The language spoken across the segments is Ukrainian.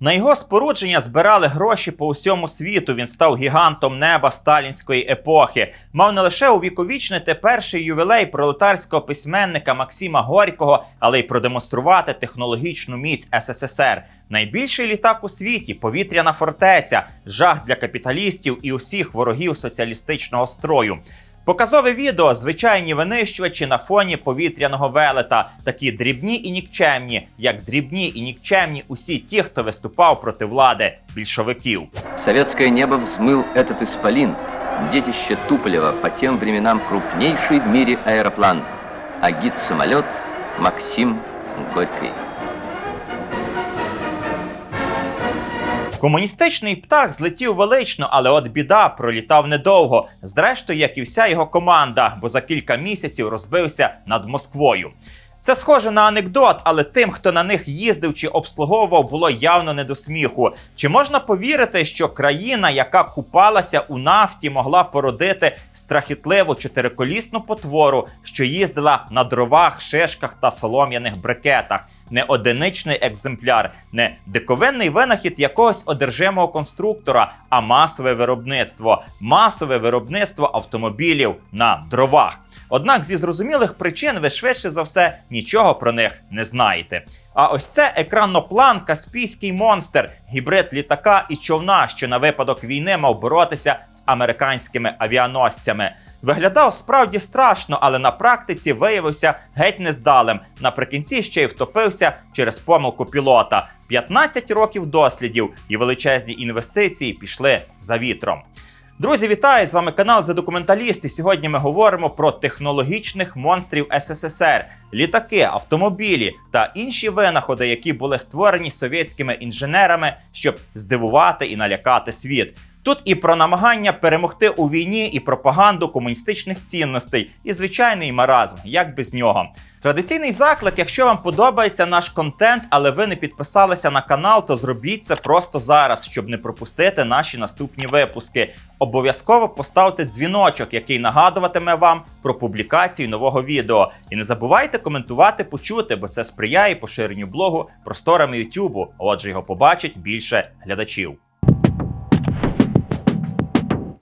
На його спорудження збирали гроші по усьому світу. Він став гігантом неба сталінської епохи. Мав не лише увіковічнити перший ювілей пролетарського письменника Максима Горького, але й продемонструвати технологічну міць СССР. Найбільший літак у світі, повітряна фортеця, жах для капіталістів і усіх ворогів соціалістичного строю. Показове відео звичайні винищувачі на фоні повітряного велета, такі дрібні і нікчемні, як дрібні і нікчемні усі ті, хто виступав проти влади більшовиків. Советское небо взмыл этот исполин, детище Туполева, по тем временам крупнейший в мире аэроплан, а гид-самолет Максим Горький. Комуністичний птах злетів велично, але от біда пролітав недовго. Зрештою, як і вся його команда, бо за кілька місяців розбився над Москвою. Це схоже на анекдот, але тим, хто на них їздив чи обслуговував, було явно не до сміху. Чи можна повірити, що країна, яка купалася у нафті, могла породити страхітливу чотириколісну потвору, що їздила на дровах, шишках та солом'яних брикетах? Не одиничний екземпляр, не диковинний винахід якогось одержимого конструктора, а масове виробництво, масове виробництво автомобілів на дровах. Однак зі зрозумілих причин ви швидше за все нічого про них не знаєте. А ось це екранноплан Каспійський монстр, гібрид літака і човна, що на випадок війни мав боротися з американськими авіаносцями. Виглядав справді страшно, але на практиці виявився геть нездалим. Наприкінці ще й втопився через помилку пілота. 15 років дослідів і величезні інвестиції пішли за вітром. Друзі, вітаю! З вами канал «За документаліст» і Сьогодні ми говоримо про технологічних монстрів СССР, літаки, автомобілі та інші винаходи, які були створені совєтськими інженерами, щоб здивувати і налякати світ. Тут і про намагання перемогти у війні, і пропаганду комуністичних цінностей, і звичайний маразм, як без нього. Традиційний заклик, якщо вам подобається наш контент, але ви не підписалися на канал, то зробіть це просто зараз, щоб не пропустити наші наступні випуски. Обов'язково поставте дзвіночок, який нагадуватиме вам про публікацію нового відео. І не забувайте коментувати, почути, бо це сприяє поширенню блогу просторами Ютубу. Отже, його побачить більше глядачів.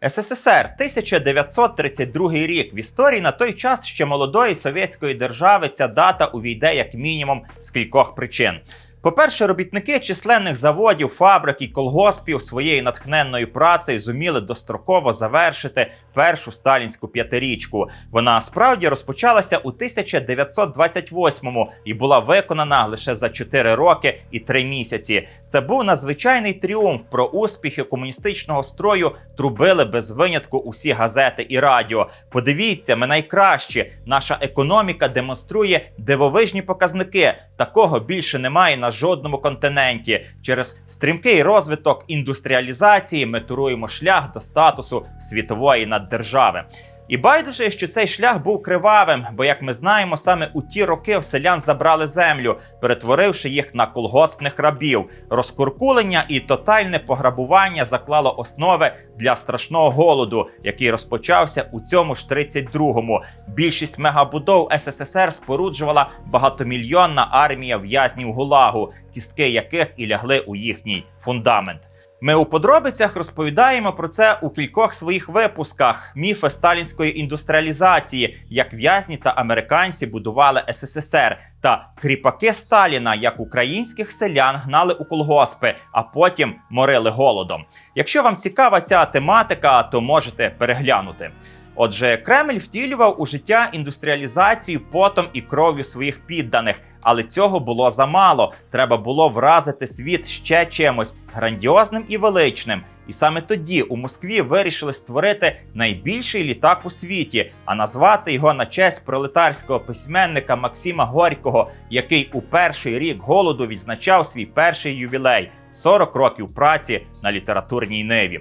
СССР 1932 рік в історії на той час ще молодої совєтської держави ця дата увійде як мінімум з кількох причин. По-перше, робітники численних заводів, фабрик і колгоспів своєю натхненною працею зуміли достроково завершити першу сталінську п'ятирічку. Вона справді розпочалася у 1928-му і була виконана лише за 4 роки і 3 місяці. Це був надзвичайний тріумф. Про успіхи комуністичного строю трубили без винятку усі газети і радіо. Подивіться, ми найкращі. Наша економіка демонструє дивовижні показники. Такого більше немає на жодному континенті. Через стрімкий розвиток індустріалізації ми туруємо шлях до статусу світової наддержави. І байдуже, що цей шлях був кривавим, бо, як ми знаємо, саме у ті роки в селян забрали землю, перетворивши їх на колгоспних рабів. Розкуркулення і тотальне пограбування заклало основи для страшного голоду, який розпочався у цьому ж 32-му. Більшість мегабудов СССР споруджувала багатомільйонна армія в'язнів гулагу, кістки яких і лягли у їхній фундамент. Ми у подробицях розповідаємо про це у кількох своїх випусках: міфи сталінської індустріалізації, як в'язні та американці будували СССР, та кріпаки Сталіна, як українських селян гнали у колгоспи, а потім морили голодом. Якщо вам цікава ця тематика, то можете переглянути. Отже, Кремль втілював у життя індустріалізацію потом і кров'ю своїх підданих, але цього було замало. Треба було вразити світ ще чимось грандіозним і величним. І саме тоді у Москві вирішили створити найбільший літак у світі, а назвати його на честь пролетарського письменника Максима Горького, який у перший рік голоду відзначав свій перший ювілей 40 років праці на літературній ниві.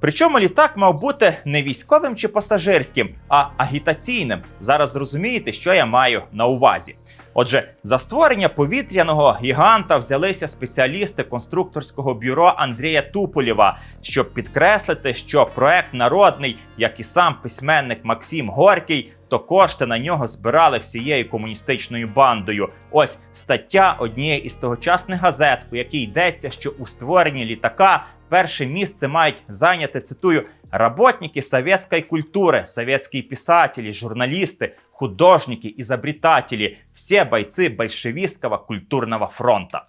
Причому літак мав бути не військовим чи пасажирським, а агітаційним. Зараз зрозумієте, що я маю на увазі. Отже, за створення повітряного гіганта взялися спеціалісти конструкторського бюро Андрія Туполєва, щоб підкреслити, що проект народний, як і сам письменник Максим Горький, то кошти на нього збирали всією комуністичною бандою. Ось стаття однієї із тогочасних газет, у якій йдеться, що у створенні літака перше місце мають зайняти цитую работники советской культуры, советские писатели, журналисты, художники, изобретатели, всі бойці большевістського культурного фронта.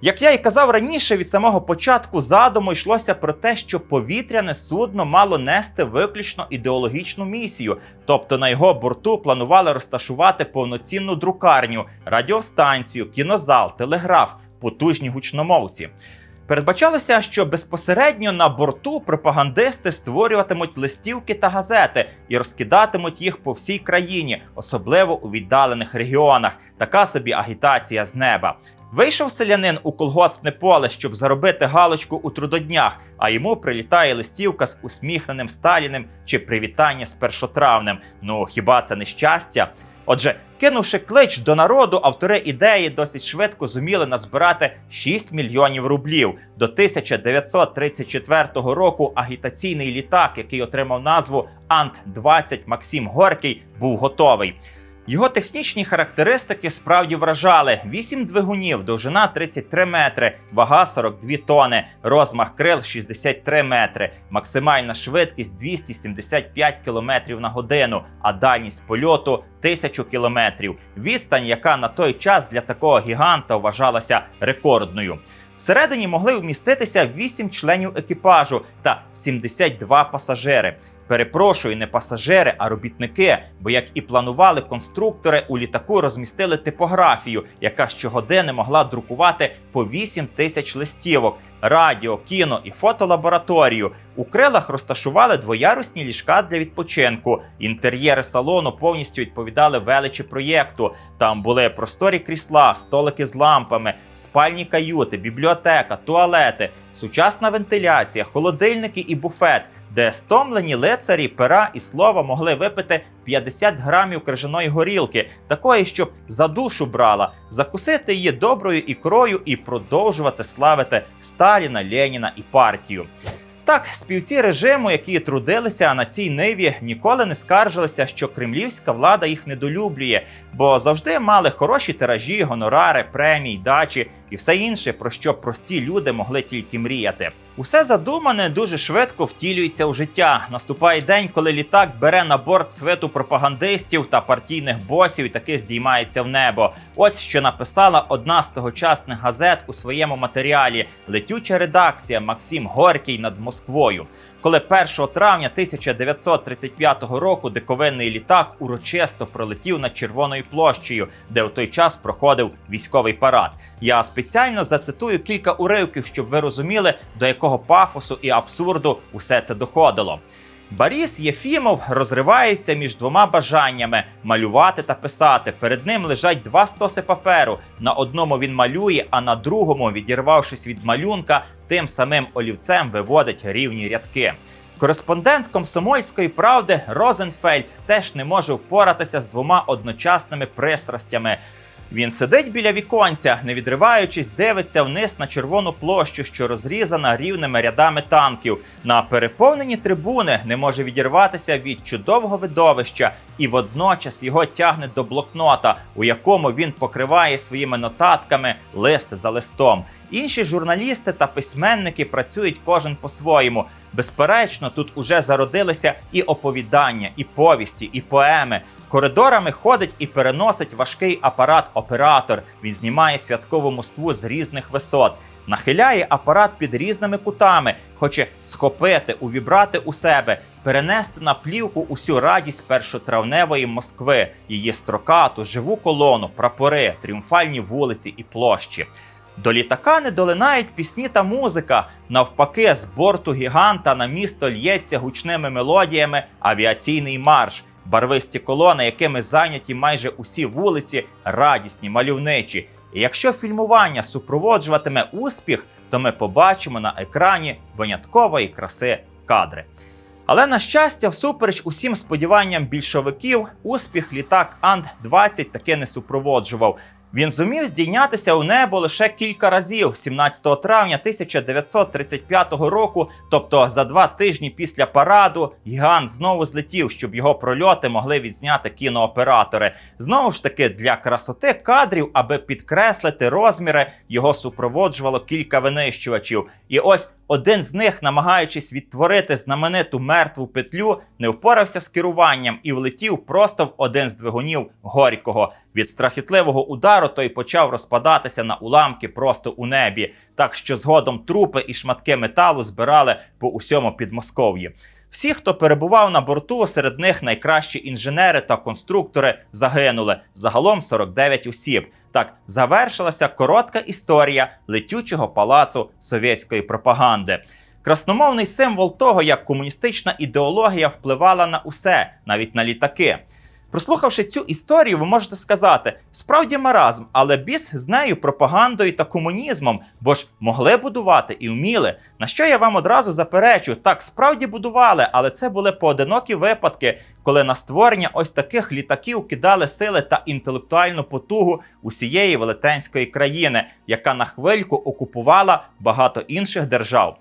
Як я і казав раніше, від самого початку задуму йшлося про те, що повітряне судно мало нести виключно ідеологічну місію, тобто на його борту планували розташувати повноцінну друкарню, радіостанцію, кінозал, телеграф, потужні гучномовці. Передбачалося, що безпосередньо на борту пропагандисти створюватимуть листівки та газети і розкидатимуть їх по всій країні, особливо у віддалених регіонах. Така собі агітація з неба. Вийшов селянин у колгоспне поле, щоб заробити галочку у трудоднях, а йому прилітає листівка з усміхненим Сталіним чи привітання з першотравнем. Ну хіба це не щастя? Отже, кинувши клич до народу, автори ідеї досить швидко зуміли назбирати 6 мільйонів рублів. До 1934 року агітаційний літак, який отримав назву Ант-20 Максим Горький, був готовий. Його технічні характеристики справді вражали: 8 двигунів, довжина 33 метри, вага 42 тони, розмах крил 63 метри, максимальна швидкість 275 км на годину, а дальність польоту 1000 км. Відстань, яка на той час для такого гіганта вважалася рекордною. Всередині могли вміститися 8 членів екіпажу та 72 пасажири. Перепрошую, не пасажири, а робітники. Бо як і планували конструктори, у літаку розмістили типографію, яка щогодини могла друкувати по 8 тисяч листівок, радіо, кіно і фотолабораторію. У крилах розташували двоярусні ліжка для відпочинку. Інтер'єри салону повністю відповідали величі проєкту. Там були просторі крісла, столики з лампами, спальні каюти, бібліотека, туалети, сучасна вентиляція, холодильники і буфет де стомлені лицарі пера і слова могли випити 50 грамів крижаної горілки, такої, щоб за душу брала, закусити її доброю ікрою і продовжувати славити Сталіна, Леніна і партію. Так, співці режиму, які трудилися на цій ниві, ніколи не скаржилися, що кремлівська влада їх недолюблює, бо завжди мали хороші тиражі, гонорари, премії, дачі і все інше, про що прості люди могли тільки мріяти. Усе задумане дуже швидко втілюється у життя. Наступає день, коли літак бере на борт свиту пропагандистів та партійних босів і таки здіймається в небо. Ось що написала одна з тогочасних газет у своєму матеріалі Летюча редакція Максим Горький над Москвою. Коли 1 травня 1935 року диковинний літак урочисто пролетів над Червоною площею, де у той час проходив військовий парад. Я спеціально зацитую кілька уривків, щоб ви розуміли, до якого пафосу і абсурду усе це доходило. Борис Єфімов розривається між двома бажаннями малювати та писати. Перед ним лежать два стоси паперу. На одному він малює, а на другому, відірвавшись від малюнка, тим самим олівцем виводить рівні рядки. Кореспондент комсомольської правди Розенфельд теж не може впоратися з двома одночасними пристрастями. Він сидить біля віконця, не відриваючись, дивиться вниз на червону площу, що розрізана рівними рядами танків. На переповнені трибуни не може відірватися від чудового видовища, і водночас його тягне до блокнота, у якому він покриває своїми нотатками лист за листом. Інші журналісти та письменники працюють кожен по-своєму. Безперечно, тут уже зародилися і оповідання, і повісті, і поеми. Коридорами ходить і переносить важкий апарат-оператор. Він знімає святкову Москву з різних висот, нахиляє апарат під різними кутами, хоче схопити, увібрати у себе, перенести на плівку усю радість першотравневої Москви, її строкату, живу колону, прапори, тріумфальні вулиці і площі. До літака не долинають пісні та музика. Навпаки, з борту гіганта на місто л'ється гучними мелодіями авіаційний марш барвисті колони, якими зайняті майже усі вулиці, радісні, мальовничі. І якщо фільмування супроводжуватиме успіх, то ми побачимо на екрані виняткової краси кадри. Але на щастя, всупереч усім сподіванням більшовиків, успіх літак Ан-20 таки не супроводжував. Він зумів здійнятися у небо лише кілька разів 17 травня 1935 року, тобто за два тижні після параду, гігант знову злетів, щоб його прольоти могли відзняти кінооператори. Знову ж таки, для красоти кадрів, аби підкреслити розміри, його супроводжувало кілька винищувачів. І ось один з них, намагаючись відтворити знамениту мертву петлю, не впорався з керуванням і влетів просто в один з двигунів Горького. Від страхітливого удару той почав розпадатися на уламки просто у небі, так що згодом трупи і шматки металу збирали по усьому Підмосков'ї. Всі, хто перебував на борту, серед них найкращі інженери та конструктори загинули. Загалом 49 осіб. Так завершилася коротка історія летючого палацу совєтської пропаганди. Красномовний символ того, як комуністична ідеологія впливала на усе, навіть на літаки. Прослухавши цю історію, ви можете сказати: справді маразм, але біс з нею пропагандою та комунізмом, бо ж могли будувати і вміли. На що я вам одразу заперечу, так справді будували, але це були поодинокі випадки, коли на створення ось таких літаків кидали сили та інтелектуальну потугу усієї велетенської країни, яка на хвильку окупувала багато інших держав.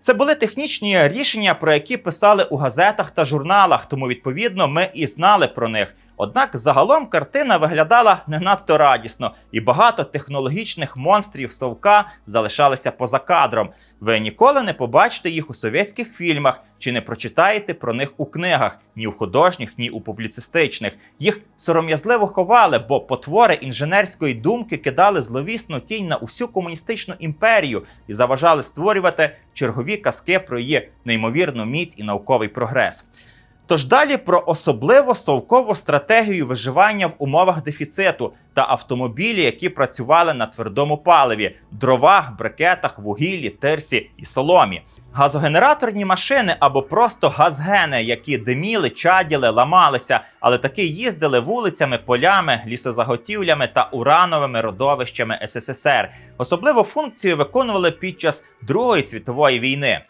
Це були технічні рішення, про які писали у газетах та журналах, тому відповідно ми і знали про них. Однак загалом картина виглядала не надто радісно, і багато технологічних монстрів совка залишалися поза кадром. Ви ніколи не побачите їх у совєтських фільмах чи не прочитаєте про них у книгах, ні у художніх, ні у публіцистичних. Їх сором'язливо ховали, бо потвори інженерської думки кидали зловісну тінь на усю комуністичну імперію і заважали створювати чергові казки про її неймовірну міць і науковий прогрес. Тож далі про особливо совкову стратегію виживання в умовах дефіциту та автомобілі, які працювали на твердому паливі, дровах, брикетах, вугіллі, тирсі і соломі. Газогенераторні машини або просто газгени, які диміли, чаділи, ламалися, але таки їздили вулицями, полями, лісозаготівлями та урановими родовищами СССР. Особливу функцію виконували під час Другої світової війни.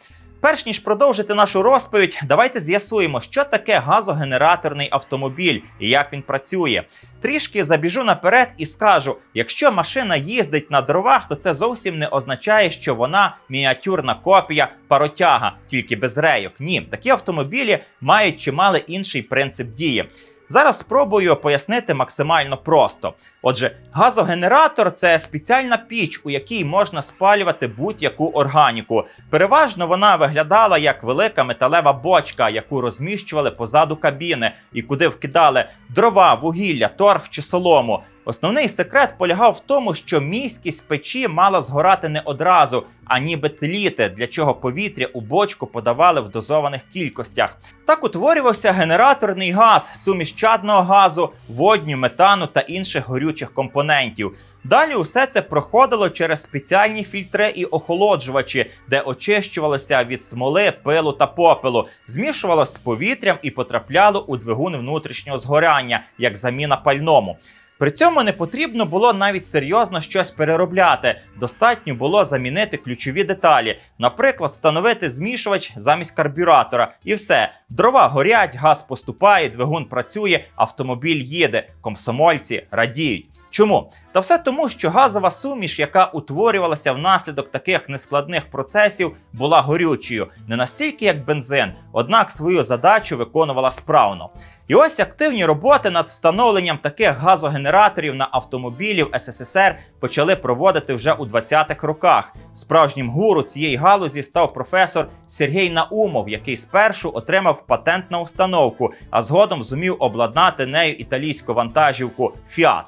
Перш ніж продовжити нашу розповідь, давайте з'ясуємо, що таке газогенераторний автомобіль і як він працює. Трішки забіжу наперед і скажу: якщо машина їздить на дровах, то це зовсім не означає, що вона мініатюрна копія паротяга, тільки без рейок. Ні, такі автомобілі мають чимало інший принцип дії. Зараз спробую пояснити максимально просто. Отже, газогенератор це спеціальна піч, у якій можна спалювати будь-яку органіку. Переважно вона виглядала як велика металева бочка, яку розміщували позаду кабіни, і куди вкидали дрова, вугілля, торф чи солому. Основний секрет полягав в тому, що міськість печі мала згорати не одразу, а ніби тліти, для чого повітря у бочку подавали в дозованих кількостях. Так утворювався генераторний газ, суміш чадного газу, водню, метану та інших горючих компонентів. Далі усе це проходило через спеціальні фільтри і охолоджувачі, де очищувалося від смоли, пилу та попелу, змішувалося з повітрям і потрапляло у двигун внутрішнього згоряння як заміна пальному. При цьому не потрібно було навіть серйозно щось переробляти. Достатньо було замінити ключові деталі, наприклад, встановити змішувач замість карбюратора, і все. Дрова горять, газ поступає, двигун працює, автомобіль їде, комсомольці радіють. Чому? Та все тому, що газова суміш, яка утворювалася внаслідок таких нескладних процесів, була горючою, не настільки як бензин, однак свою задачу виконувала справно. І ось активні роботи над встановленням таких газогенераторів на автомобілів СССР почали проводити вже у 20-х роках. Справжнім гуру цієї галузі став професор Сергій Наумов, який спершу отримав патент на установку, а згодом зумів обладнати нею італійську вантажівку Fiat.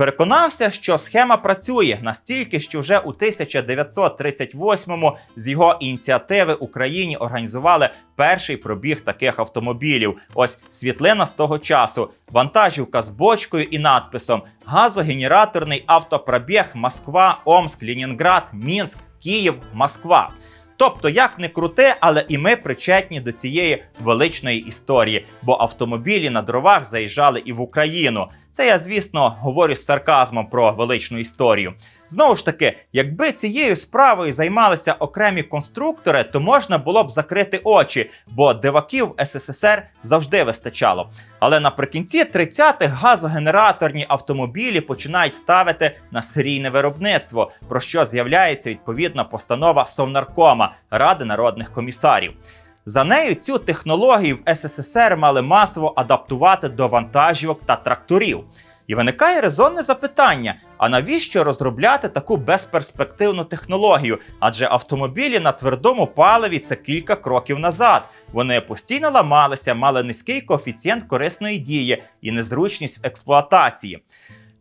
Переконався, що схема працює настільки, що вже у 1938-му з його ініціативи Україні організували перший пробіг таких автомобілів. Ось світлина з того часу. Вантажівка з бочкою і надписом Газогенераторний автопробіг Москва, Омск, Ленінград, Мінськ, Київ, Москва. Тобто, як не крути, але і ми причетні до цієї величної історії, бо автомобілі на дровах заїжджали і в Україну. Це я, звісно, говорю з сарказмом про величну історію. Знову ж таки, якби цією справою займалися окремі конструктори, то можна було б закрити очі, бо диваків СССР завжди вистачало. Але наприкінці 30-х газогенераторні автомобілі починають ставити на серійне виробництво, про що з'являється відповідна постанова Совнаркома Ради народних комісарів. За нею цю технологію в СССР мали масово адаптувати до вантажівок та тракторів. І виникає резонне запитання: а навіщо розробляти таку безперспективну технологію? Адже автомобілі на твердому паливі це кілька кроків назад. Вони постійно ламалися, мали низький коефіцієнт корисної дії і незручність в експлуатації.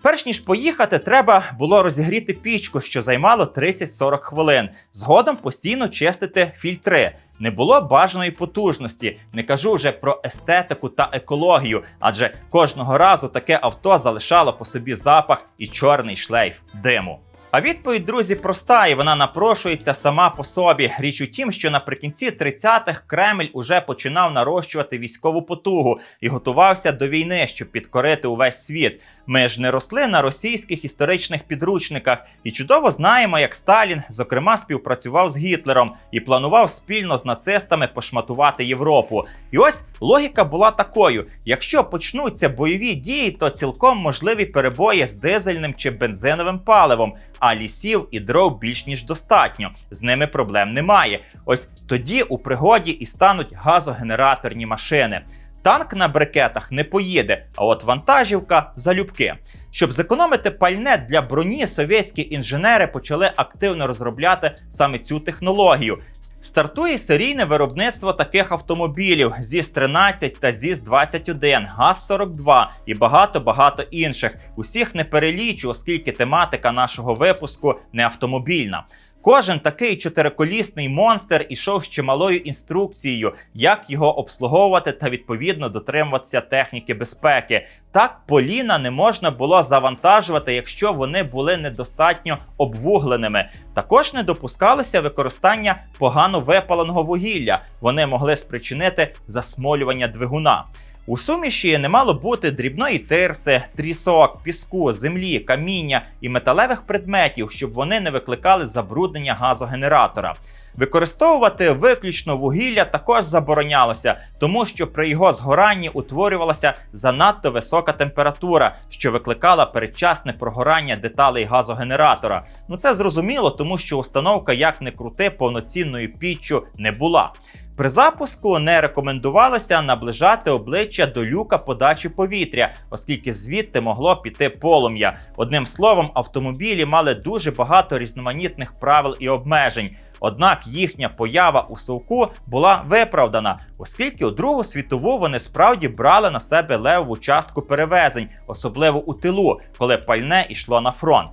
Перш ніж поїхати, треба було розігріти пічку, що займало 30-40 хвилин. Згодом постійно чистити фільтри. Не було бажаної потужності, не кажу вже про естетику та екологію, адже кожного разу таке авто залишало по собі запах і чорний шлейф диму. А відповідь, друзі, проста, і вона напрошується сама по собі. Річ у тім, що наприкінці 30-х Кремль уже починав нарощувати військову потугу і готувався до війни, щоб підкорити увесь світ. Ми ж не росли на російських історичних підручниках і чудово знаємо, як Сталін, зокрема, співпрацював з Гітлером і планував спільно з нацистами пошматувати Європу. І ось логіка була такою: якщо почнуться бойові дії, то цілком можливі перебої з дизельним чи бензиновим паливом. А лісів і дров більш ніж достатньо, з ними проблем немає. Ось тоді у пригоді і стануть газогенераторні машини. Танк на брикетах не поїде, а от вантажівка залюбки. Щоб зекономити пальне для броні, совєтські інженери почали активно розробляти саме цю технологію. Стартує серійне виробництво таких автомобілів ЗІС-13 та ЗІС-21, ГАЗ-42 і багато-багато інших. Усіх не перелічу, оскільки тематика нашого випуску не автомобільна. Кожен такий чотириколісний монстр ішов з чималою інструкцією, як його обслуговувати та відповідно дотримуватися техніки безпеки. Так поліна не можна було завантажувати, якщо вони були недостатньо обвугленими. Також не допускалося використання погано випаленого вугілля. Вони могли спричинити засмолювання двигуна. У суміші не мало бути дрібної тирси, трісок, піску, землі, каміння і металевих предметів, щоб вони не викликали забруднення газогенератора. Використовувати виключно вугілля також заборонялося, тому що при його згоранні утворювалася занадто висока температура, що викликала передчасне прогорання деталей газогенератора. Ну це зрозуміло, тому що установка, як не крути, повноцінною піччю не була. При запуску не рекомендувалося наближати обличчя до люка подачі повітря, оскільки звідти могло піти полум'я. Одним словом, автомобілі мали дуже багато різноманітних правил і обмежень. Однак їхня поява у совку була виправдана, оскільки у Другу світову вони справді брали на себе левову частку перевезень, особливо у тилу, коли пальне йшло на фронт.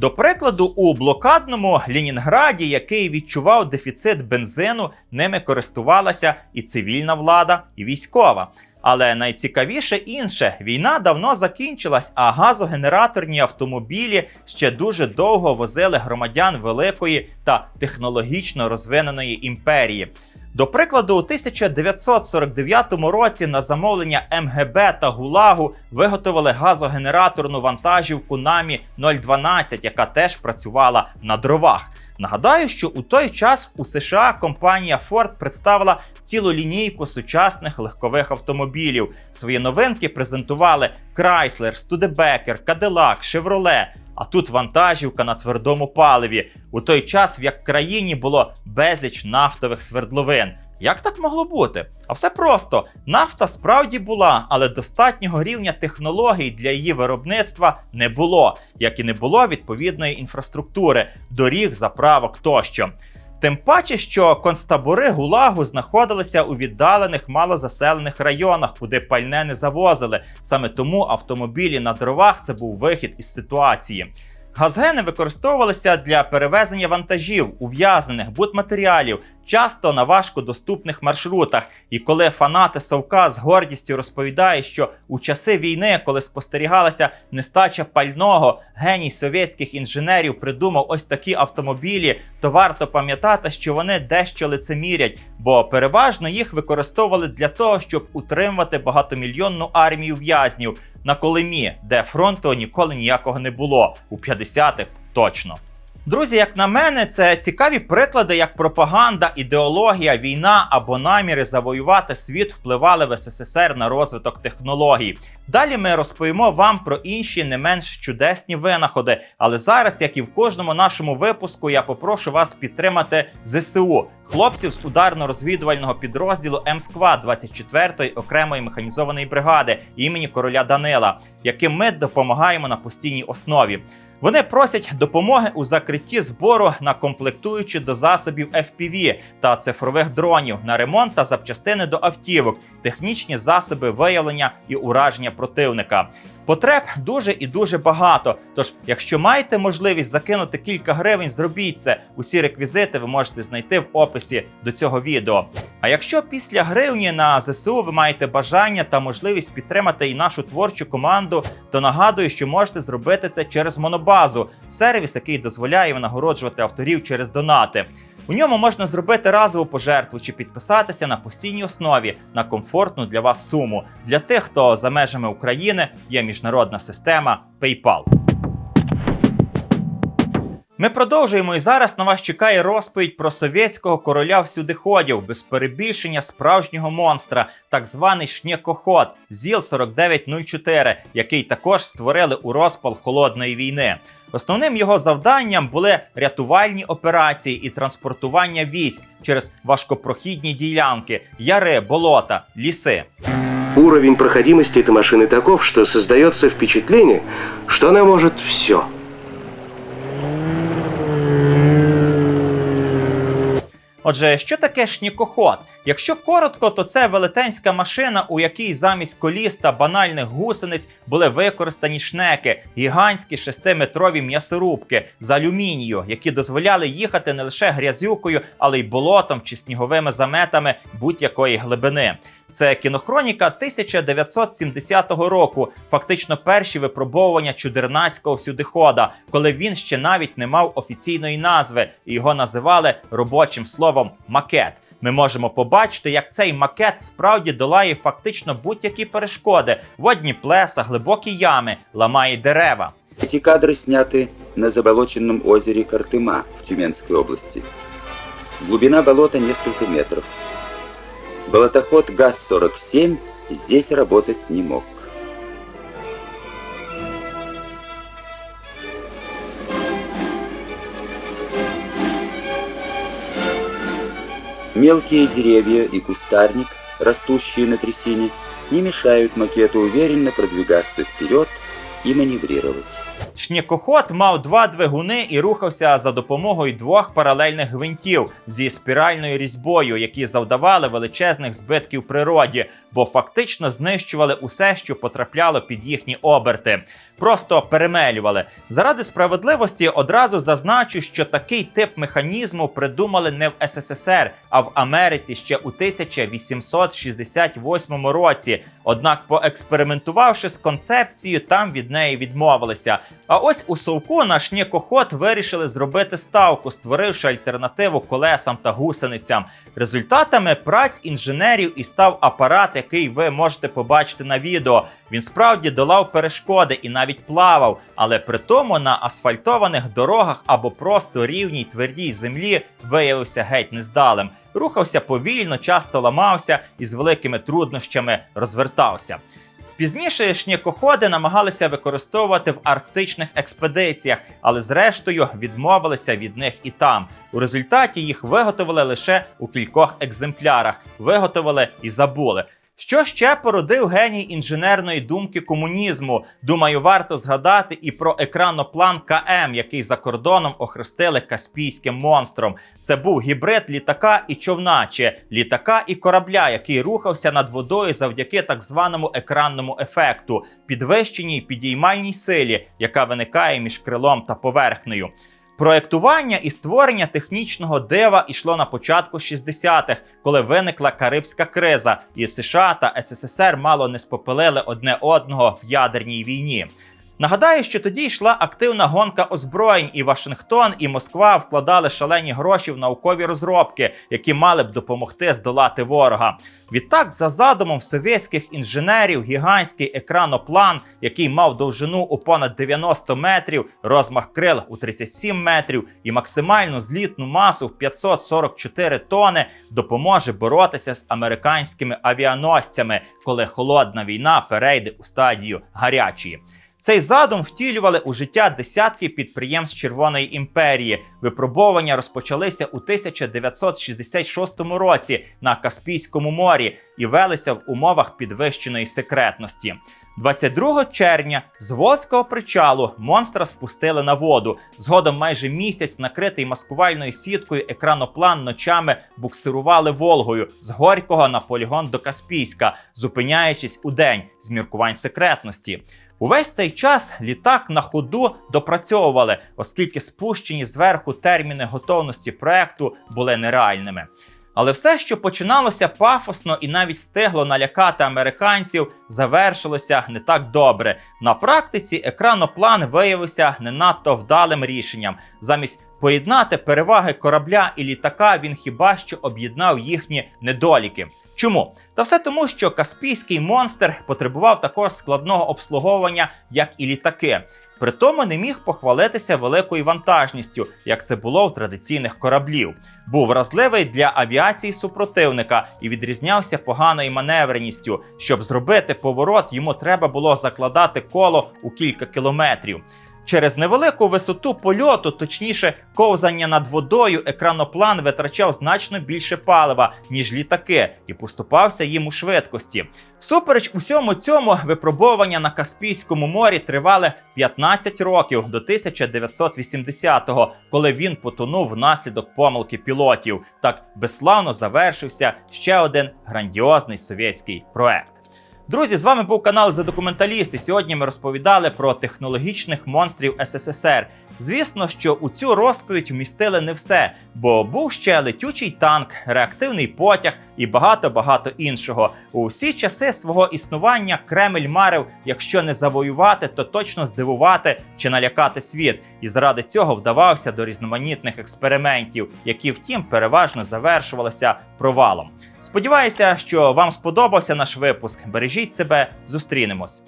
До прикладу, у блокадному Ленінграді, який відчував дефіцит бензину, ними користувалася і цивільна влада, і військова. Але найцікавіше інше: війна давно закінчилась, а газогенераторні автомобілі ще дуже довго возили громадян великої та технологічно розвиненої імперії. До прикладу, у 1949 році на замовлення МГБ та ГУЛАГу виготовили газогенераторну вантажівку Намі 012, яка теж працювала на дровах. Нагадаю, що у той час у США компанія Ford представила цілу лінійку сучасних легкових автомобілів. Свої новинки презентували Chrysler, Studebaker, Cadillac, Chevrolet. А тут вантажівка на твердому паливі. У той час, в як країні було безліч нафтових свердловин. Як так могло бути? А все просто нафта справді була, але достатнього рівня технологій для її виробництва не було, як і не було відповідної інфраструктури, доріг, заправок тощо. Тим паче, що концтабори Гулагу знаходилися у віддалених малозаселених районах, куди пальне не завозили. Саме тому автомобілі на дровах це був вихід із ситуації. Газгени використовувалися для перевезення вантажів, ув'язнених, будматеріалів часто на важкодоступних маршрутах. І коли фанати Совка з гордістю розповідають, що у часи війни, коли спостерігалася нестача пального, геній совєтських інженерів придумав ось такі автомобілі, то варто пам'ятати, що вони дещо лицемірять, бо переважно їх використовували для того, щоб утримувати багатомільйонну армію в'язнів на Колимі, де фронту ніколи ніякого не було у 50-х точно. Друзі, як на мене, це цікаві приклади, як пропаганда, ідеологія, війна або наміри завоювати світ впливали в СССР на розвиток технологій. Далі ми розповімо вам про інші не менш чудесні винаходи. Але зараз, як і в кожному нашому випуску, я попрошу вас підтримати ЗСУ, хлопців з ударно-розвідувального підрозділу МСКВА 24-ї окремої механізованої бригади імені короля Данила, яким ми допомагаємо на постійній основі. Вони просять допомоги у закритті збору на комплектуючі до засобів FPV та цифрових дронів на ремонт та запчастини до автівок, технічні засоби виявлення і ураження противника. Потреб дуже і дуже багато. Тож, якщо маєте можливість закинути кілька гривень, зробіть це. Усі реквізити ви можете знайти в описі до цього відео. А якщо після гривні на ЗСУ ви маєте бажання та можливість підтримати і нашу творчу команду, то нагадую, що можете зробити це через Монобазу, сервіс, який дозволяє винагороджувати авторів через донати. У ньому можна зробити разову пожертву чи підписатися на постійній основі на комфортну для вас суму. Для тих, хто за межами України є міжнародна система PayPal. Ми продовжуємо і зараз на вас чекає розповідь про совєтського короля всюдиходів, без перебільшення справжнього монстра, так званий шнєкоход ЗІЛ 4904, який також створили у розпал холодної війни. Основним його завданням були рятувальні операції і транспортування військ через важкопрохідні ділянки, яри, болота, ліси. Уровень проходимости этой машины таков, что создается впечатление, что она может все. Отже, що таке шнікоход? Якщо коротко, то це велетенська машина, у якій замість коліс та банальних гусениць були використані шнеки, гігантські шестиметрові м'ясорубки з алюмінію, які дозволяли їхати не лише грязюкою, але й болотом чи сніговими заметами будь-якої глибини. Це кінохроніка 1970 року, фактично перші випробовування чудернацького всюдихода, коли він ще навіть не мав офіційної назви, і його називали робочим словом макет. Ми можемо побачити, як цей макет справді долає фактично будь-які перешкоди: водні плеса, глибокі ями, ламає дерева. Эти кадры сняты на заболоченном озере Картыма в Тюменской области. Глубина болота несколько метров. Болотоход ГАЗ-47 здесь работать не мог. Мелкие деревья и кустарник, растущие на трясине, не мешают макету уверенно продвигаться вперед і маневрировать. Шнікоход мав два двигуни і рухався за допомогою двох паралельних гвинтів зі спіральною різьбою, які завдавали величезних збитків природі, бо фактично знищували усе, що потрапляло під їхні оберти. Просто перемелювали. Заради справедливості одразу зазначу, що такий тип механізму придумали не в СССР, а в Америці ще у 1868 році. Однак, поекспериментувавши з концепцією, там від неї відмовилися. А ось у совку на шнікоход вирішили зробити ставку, створивши альтернативу колесам та гусеницям. Результатами праць інженерів і став апарат, який ви можете побачити на відео. Він справді долав перешкоди і навіть плавав, але при тому на асфальтованих дорогах або просто рівній твердій землі виявився геть нездалим. Рухався повільно, часто ламався і з великими труднощами розвертався. Пізніше шнікоходи намагалися використовувати в арктичних експедиціях, але зрештою відмовилися від них і там. У результаті їх виготовили лише у кількох екземплярах, виготовили і забули. Що ще породив геній інженерної думки комунізму? Думаю, варто згадати і про екраноплан КМ, який за кордоном охрестили каспійським монстром. Це був гібрид літака і човна, чи літака і корабля, який рухався над водою завдяки так званому екранному ефекту, підвищеній підіймальній силі, яка виникає між крилом та поверхнею. Проектування і створення технічного дива йшло на початку 60-х, коли виникла Карибська криза, і США та СССР мало не спопилили одне одного в ядерній війні. Нагадаю, що тоді йшла активна гонка озброєнь, і Вашингтон і Москва вкладали шалені гроші в наукові розробки, які мали б допомогти здолати ворога. Відтак, за задумом совєтських інженерів, гігантський екраноплан, який мав довжину у понад 90 метрів, розмах крил у 37 метрів і максимальну злітну масу в 544 тони, допоможе боротися з американськими авіаносцями, коли холодна війна перейде у стадію гарячої. Цей задум втілювали у життя десятки підприємств Червоної імперії. Випробування розпочалися у 1966 році на Каспійському морі і велися в умовах підвищеної секретності. 22 червня з Волзького причалу монстра спустили на воду. Згодом майже місяць, накритий маскувальною сіткою, екраноплан ночами буксирували Волгою з Горького на полігон до Каспійська, зупиняючись у день з міркувань секретності. Увесь цей час літак на ходу допрацьовували, оскільки спущені зверху терміни готовності проекту були нереальними. Але все, що починалося пафосно і навіть стигло налякати американців, завершилося не так добре. На практиці екраноплан виявився не надто вдалим рішенням. Замість поєднати переваги корабля і літака він хіба що об'єднав їхні недоліки. Чому? Та все тому, що Каспійський монстр потребував також складного обслуговування, як і літаки. Притому не міг похвалитися великою вантажністю, як це було у традиційних кораблів. Був вразливий для авіації супротивника і відрізнявся поганою маневреністю. Щоб зробити поворот, йому треба було закладати коло у кілька кілометрів. Через невелику висоту польоту, точніше, ковзання над водою, екраноплан витрачав значно більше палива, ніж літаки, і поступався їм у швидкості. Всупереч усьому цьому випробовування на Каспійському морі тривали 15 років до 1980-го, коли він потонув внаслідок помилки пілотів. Так безславно завершився ще один грандіозний совєтський проект. Друзі, з вами був канал за документаліст. Сьогодні ми розповідали про технологічних монстрів СССР. Звісно, що у цю розповідь вмістили не все, бо був ще летючий танк, реактивний потяг і багато-багато іншого. У всі часи свого існування Кремль марив, якщо не завоювати, то точно здивувати чи налякати світ. І заради цього вдавався до різноманітних експериментів, які, втім, переважно завершувалися провалом. Сподіваюся, що вам сподобався наш випуск. Бережіть себе, зустрінемось.